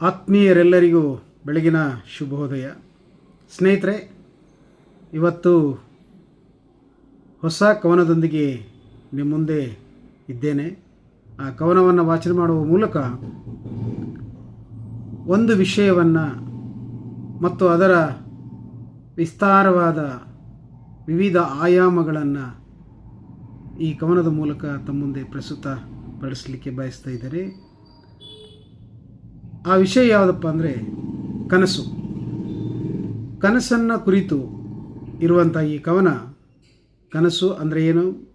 ಆತ್ಮೀಯರೆಲ್ಲರಿಗೂ ಬೆಳಗಿನ ಶುಭೋದಯ. ಸ್ನೇಹಿತರೆ, ಇವತ್ತು ಹೊಸ ಕವನದೊಂದಿಗೆ ನಿಮ್ಮ ಮುಂದೆ ಇದ್ದೇನೆ. ಆ ಕವನವನ್ನು ವಾಚನ ಮಾಡುವ ಮೂಲಕ ಒಂದು ವಿಷಯವನ್ನು ಮತ್ತು ಅದರ ವಿಸ್ತಾರವಾದ ವಿವಿಧ ಆಯಾಮಗಳನ್ನು ಈ ಕವನದ ಮೂಲಕ ತಮ್ಮ ಮುಂದೆ ಪ್ರಸ್ತುತ ಪಡಿಸಲಿಕ್ಕೆ ಬಯಸ್ತಾ ಇದ್ದಾರೆ ಆ ವಿಷಯ ಯಾವುದಪ್ಪ ಅಂದರೆ ಕನಸು. ಕನಸನ್ನು ಕುರಿತು ಇರುವಂಥ ಈ ಕವನ, ಕನಸು ಅಂದರೆ ಏನು?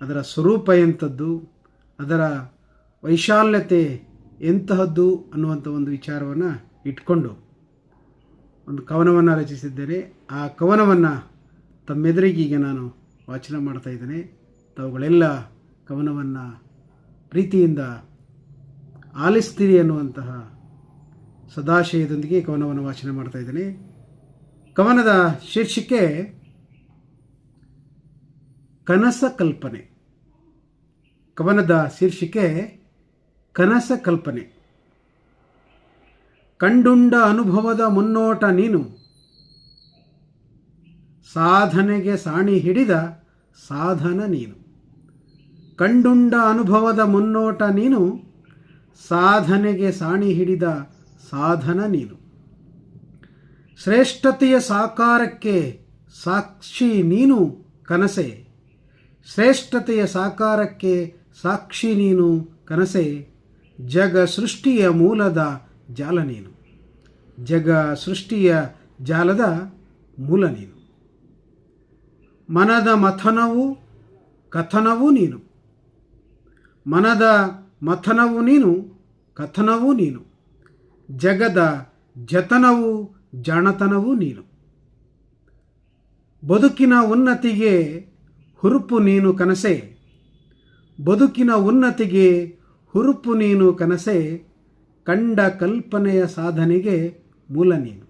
ಅದರ ಸ್ವರೂಪ ಎಂಥದ್ದು? ಅದರ ವೈಶಾಲ್ಯತೆ ಎಂತಹದ್ದು ಅನ್ನುವಂಥ ಒಂದು ವಿಚಾರವನ್ನು ಇಟ್ಕೊಂಡು ಒಂದು ಕವನವನ್ನು ರಚಿಸಿದ್ದೇನೆ. ಆ ಕವನವನ್ನು ಈಗ ನಾನು ವಾಚನ ಮಾಡ್ತಾ ಇದ್ದೇನೆ. ತಾವುಗಳೆಲ್ಲ ಕವನವನ್ನು ಪ್ರೀತಿಯಿಂದ ಆಲಿಸ್ತೀರಿ ಅನ್ನುವಂತಹ ಸದಾಶಯದೊಂದಿಗೆ ಕವನವನ್ನು ವಾಚನ ಮಾಡ್ತಾ ಇದ್ದೀನಿ. ಕವನದ ಶೀರ್ಷಿಕೆ, ಕನಸ ಕಲ್ಪನೆ. ಕವನದ ಶೀರ್ಷಿಕೆ, ಕನಸ ಕಲ್ಪನೆ. ಕಂಡುಂಡ ಅನುಭವದ ಮುನ್ನೋಟ ನೀನು. ಸಾಧನೆಗೆ ಸಾಣಿ ಹಿಡಿದ ಸಾಧನ ನೀನು. ಕಂಡುಂಡ ಅನುಭವದ ಮುನ್ನೋಟ ನೀನು. ಸಾಧನೆಗೆ ಸಾಣಿ ಹಿಡಿದ ಸಾಧನ ನೀನು. ಶ್ರೇಷ್ಠತೆಯ ಸಾಕಾರಕ್ಕೆ ಸಾಕ್ಷಿ ನೀನು ಕನಸೆ. ಶ್ರೇಷ್ಠತೆಯ ಸಾಕಾರಕ್ಕೆ ಸಾಕ್ಷಿ ನೀನು ಕನಸೆ. ಜಗ ಸೃಷ್ಟಿಯ ಮೂಲದ ಜಾಲ ನೀನು. ಜಗ ಸೃಷ್ಟಿಯ ಜಾಲದ ಮೂಲ ನೀನು. ಮನದ ಮಥನವು ಕಥನವೂ ನೀನು. ಮನದ ಮಥನವು ನೀನು, ಕಥನವೂ ನೀನು. ಜಗದ ಜತನವು ಜಾಣತನವೂ ನೀನು. ಬದುಕಿನ ಉನ್ನತಿಗೆ ಹುರುಪು ನೀನು ಕನಸೆ. ಬದುಕಿನ ಉನ್ನತಿಗೆ ಹುರುಪು ನೀನು ಕನಸೆ. ಕಂಡ ಕಲ್ಪನೆಯ ಸಾಧನೆಗೆ ಮೂಲ ನೀನು.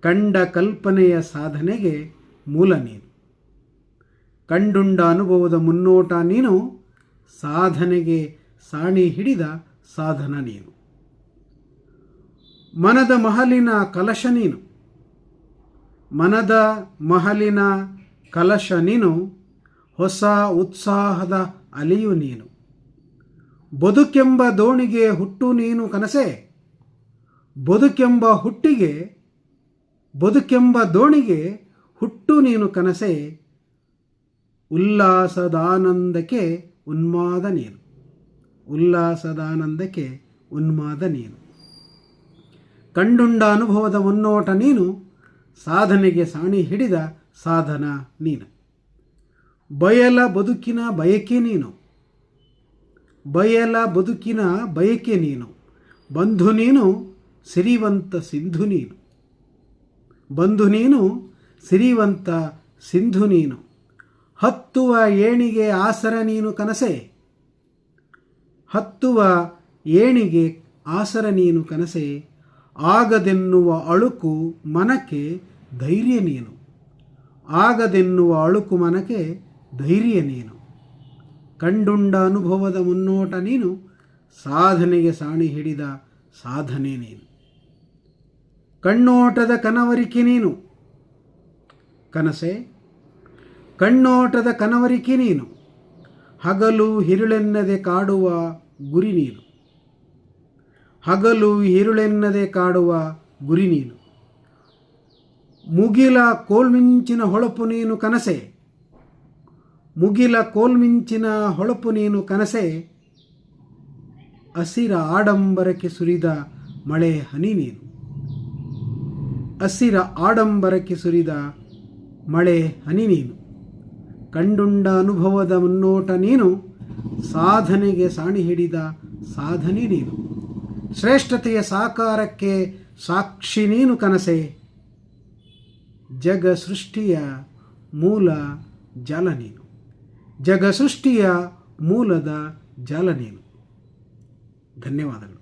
ಕಂಡ ಕಲ್ಪನೆಯ ಸಾಧನೆಗೆ ಮೂಲ ನೀನು. ಕಂಡುಂಡ ಅನುಭವದ ಮುನ್ನೋಟ ನೀನು. ಸಾಧನೆಗೆ ಸಾಣಿ ಹಿಡಿದ ಸಾಧನ ನೀನು. ಮನದ ಮಹಲಿನ ಕಲಶ ನೀನು. ಮನದ ಮಹಲಿನ ಕಲಶ ನೀನು, ಹೊಸ ಉತ್ಸಾಹದ ಅಲಿಯು ನೀನು. ಬದುಕೆಂಬ ದೋಣಿಗೆ ಹುಟ್ಟು ನೀನು ಕನಸೆ. ಬದುಕೆಂಬ ಹುಟ್ಟಿಗೆ, ಬದುಕೆಂಬ ದೋಣಿಗೆ ಹುಟ್ಟು ನೀನು ಕನಸೆ. ಉಲ್ಲಾಸದಾನಂದಕ್ಕೆ ಉನ್ಮಾದ ನೀನು. ಉಲ್ಲಾಸದಾನಂದಕ್ಕೆ ಉನ್ಮಾದ ನೀನು. ಕಂಡುಂಡ ಅನುಭವದ ಮುನ್ನೋಟ ನೀನು, ಸಾಧನೆಗೆ ಸಾಣಿ ಹಿಡಿದ ಸಾಧನ ನೀನು. ಬಯಲ ಬದುಕಿನ ಬಯಕೆ ನೀನು. ಬಯಲ ಬದುಕಿನ ಬಯಕೆ ನೀನು. ಬಂಧು ನೀನು, ಸಿರಿವಂತ ಸಿಂಧು ನೀನು. ಬಂಧು ನೀನು, ಸಿರಿವಂತ ಸಿಂಧು ನೀನು. ಹತ್ತುವ ಏಣಿಗೆ ಆಸರ ನೀನು ಕನಸೆ. ಹತ್ತುವ ಏಣಿಗೆ ಆಸರ ನೀನು ಕನಸೆ. ಆಗದೆನ್ನುವ ಅಳುಕು ಮನಕ್ಕೆ ಧೈರ್ಯ ನೀನು. ಆಗದೆನ್ನುವ ಅಳುಕು ಮನಕ್ಕೆ ಧೈರ್ಯ ನೀನು. ಕಂಡುಂಡ ಅನುಭವದ ಮುನ್ನೋಟ ನೀನು, ಸಾಧನೆಗೆ ಸಾಣಿ ಹಿಡಿದ ಸಾಧನೆ ನೀನು. ಕಣ್ಣೋಟದ ಕನವರಿಕೆ ನೀನು. ಕನಸೆ, ಕಣ್ಣೋಟದ ಕನವರಿಕೆ ನೀನು. ಹಗಲು, ಹಿರುಳೆನ್ನದೆ ಕಾಡುವ ಗುರಿ ನೀನು. ಹಗಲು ಹಿರುಳೆನ್ನದೆ ಕಾಡುವ ಗುರಿ ನೀನು. ಮುಗಿಲ ಕೋಲ್ಮಿಂಚಿನ ಹೊಳಪು ನೀನು ಕನಸೆ. ಮುಗಿಲ ಕೋಲ್ಮಿಂಚಿನ ಹೊಳಪು ನೀನು ಕನಸೆ. ಹಸಿರ ಆಡಂಬರಕ್ಕೆ ಸುರಿದ ಮಳೆ ಹನಿ ನೀನು. ಹಸಿರ ಆಡಂಬರಕ್ಕೆ ಸುರಿದ ಮಳೆ ಹನಿ ನೀನು. ಕಂಡುಂಡ ಅನುಭವದ ಮುನ್ನೋಟ ನೀನು. ಸಾಧನೆಗೆ ಸಾಣಿ ಹಿಡಿದ ಸಾಧನೆ ನೀನು. ಶ್ರೇಷ್ಠತೆಯ ಸಾಕಾರಕ್ಕೆ ಸಾಕ್ಷಿ ನೀನು ಕನಸೆ. ಜಗ ಸೃಷ್ಟಿಯ ಮೂಲ ಜಲ ನೀನು. ಜಗ ಸೃಷ್ಟಿಯ ಮೂಲದ ಜಲ ನೀನು. ಧನ್ಯವಾದಗಳು.